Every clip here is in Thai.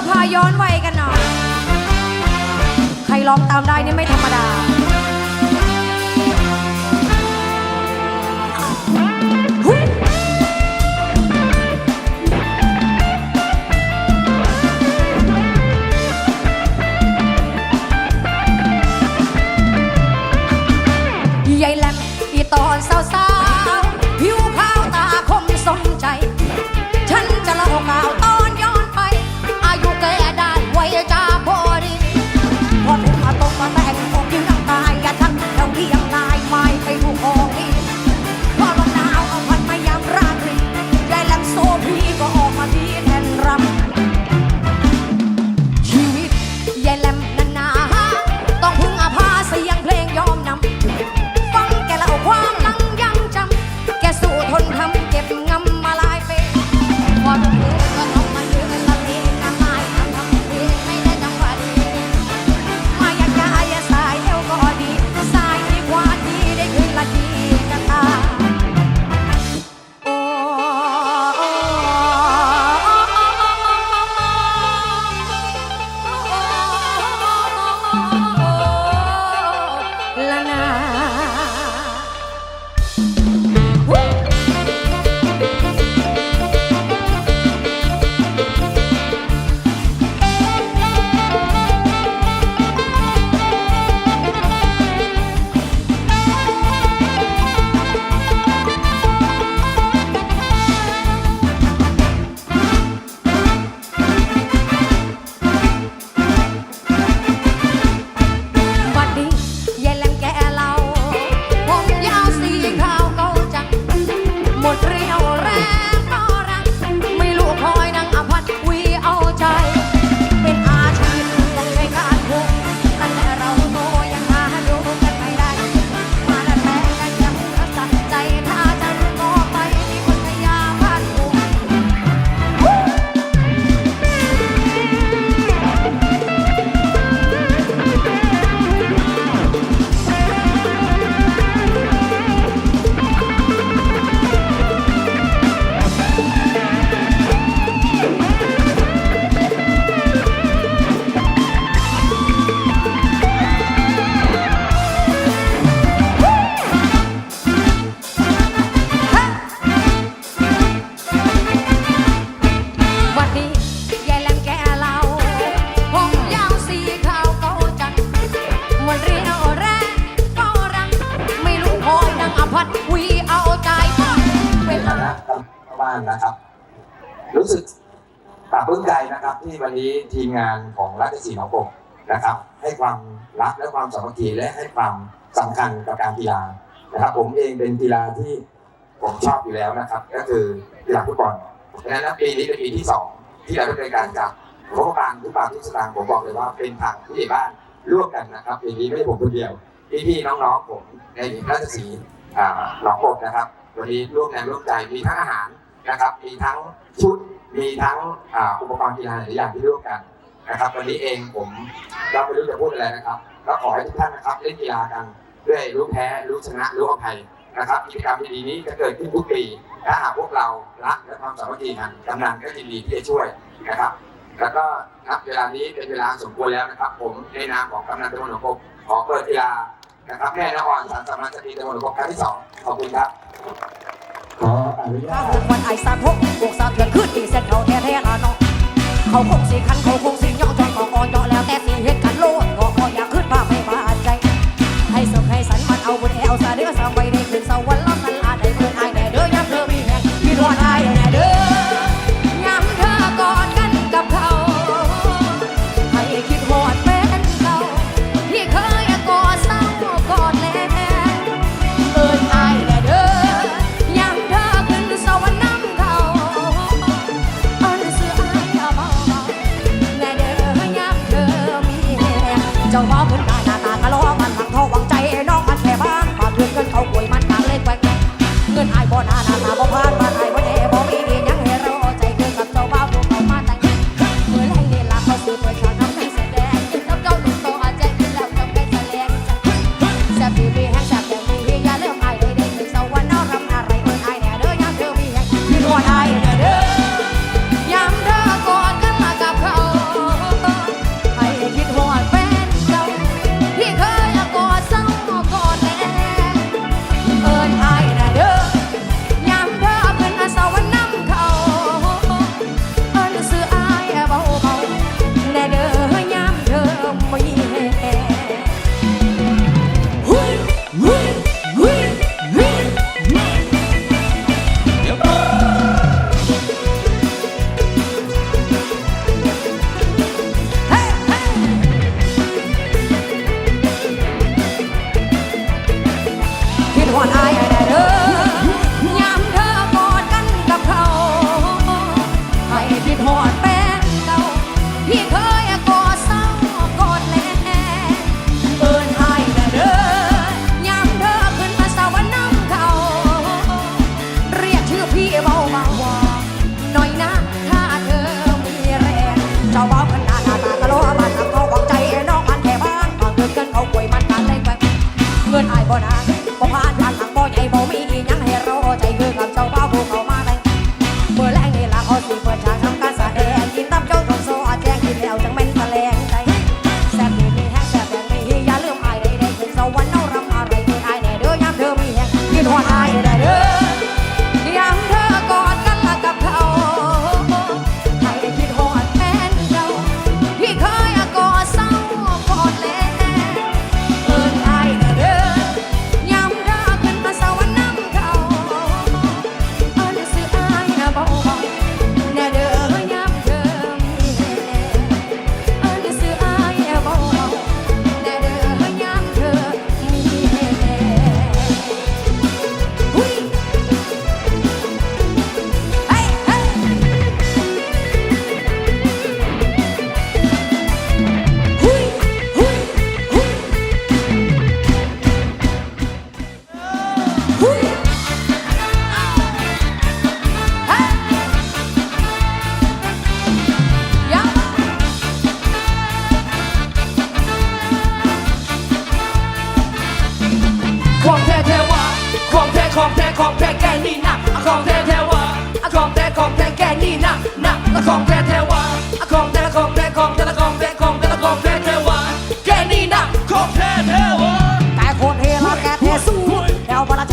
ยวพาย้อนวัยกันหน่อย ใครร้องตามได้นี่ไม่ธรรมดายายแหลมอีตอนสา อยดังอภัทวีเอาใจเวในลาฐานะชาวบ้านนะครับ รู้สึกปลาบปลื้มใจนะครับ ที่วันนี้ทีมงานของราชสีหนองกบนะครับ ให้ความรักและความสามัคคีและให้ความสำคัญกับการกีฬานะครับ ผมเองเป็นกีฬาที่ผมชอบอยู่แล้วนะครับ ก็คือกีฬาฟุตบอลดังนั้นปีนี้เป็นปีที่สองที่เราได้เป็นการจับงบประมาณทุกบาททุกสตางค์ผมบอกเลยว่าเป็นทางผู้ใหญ่บ้านร่วมกันนะครับปีนี้ไม่ผมคนเดียวพี่ๆน้องๆผมในราชสี ห์อ่าหนองกบนะครับ วันนี้ร่วมแรงร่วมใจมีทั้งอาหารนะครับ มีทั้งชุด มีทั้งอ,อุปกรณ์กีฬาหลายอย่างที่ร่วมกันนะครับ วันนี้เองผมเราไม่รู้จะพูดอะไรนะครับก็ขอให้ทุกท่านนะครับเล่นกีฬากันด้วยรู้แพ้รู้ชนะรู้อภัยนะครับกิจกรรมดีๆนี้จะเกิดขึ้นทุกปีถ้าหากพวกเรารักและความสามัคคีกันกำนันก็ยินดีที่จะช่วยนะครับ แล้วก็ณเวลานี้เป็นเวลาสมควรแล้วนะครับ ผมในนามของกำนันตำรวจหนองกบขอเปิดกีฬา นะครับแม่นครสันสำนักสตรีตำรวจหนองกบครั้งที่สองขอบคุณครับขออนุญาถ้าตหกวันไอ้สามหกบวกสามเถื่อนขึ้นอีเส้นเขาแท้แท้ละเนาะเขาคงสีคันเขาคง ของแท้แก่นี่นะของแท้แท้วะของแท้ของแท้แก่นี่นะนะของแท้แท้วะของแท้ของแท้ของแท้ของแท้ของแท้ของแท้แท้วะแก่นี่นะของแท้แท้วะแต่คนเฮลาแก่เทสู้แถวบารา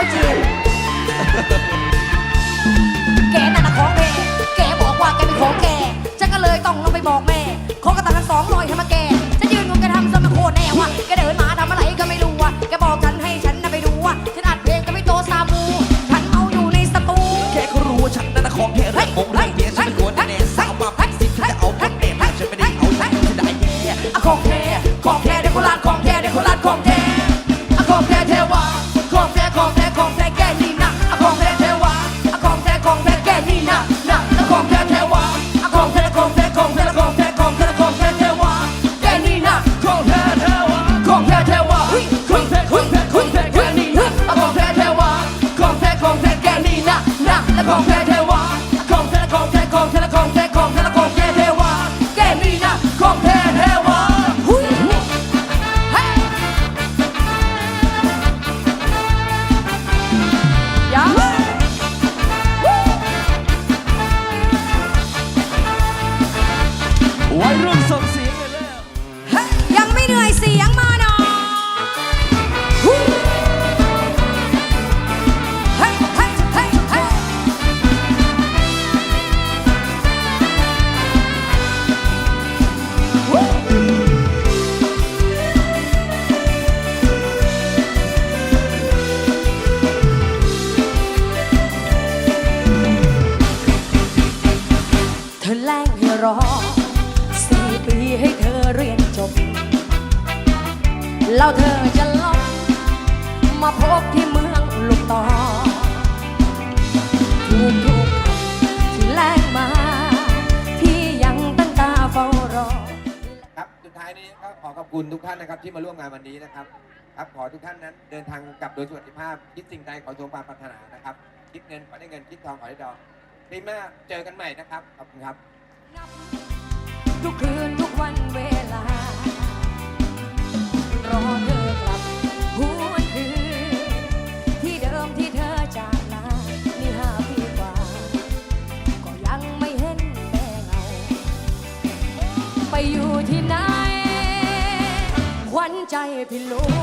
าวจีน แกนั่นนะของแม่แกบอกว่าแกเป็นของแก ฉันก็เลยต้องลงไปบอกแม่ ของกระตังกันสองลอยทำมาแก ฉันยืนงงแกทำซะมันโคตรแน่วะแกเดิน วัยรุ่นส่งเสียงกันแล้วยังไม่เหนื่อยเสียงมาหน่อยเฮ้ยเฮ้ยเฮ้ยเฮ้ยเธอแรงให้รอ แล้วเธอจะลองมาพบที่เมืองลุกตอทุกทุกคำที่แลกมา พี่ยังตั้งตาเฝ้ารอ ครับสุดท้ายนี้ก็ขอขอบคุณทุกท่านนะครับที่มาร่วมงานวันนี้นะครับ ครับขอทุกท่านนั้นเดินทางกลับโดยสวัสดิภาพคิดสิ่งใดขอสมความปรารถนานะครับ คิดเงินขอได้เงินคิดทองขอได้ทองปีหน้าเจอกันใหม่นะครับขอบคุณครับ ทุกคืนทุกวันเว ขวัญ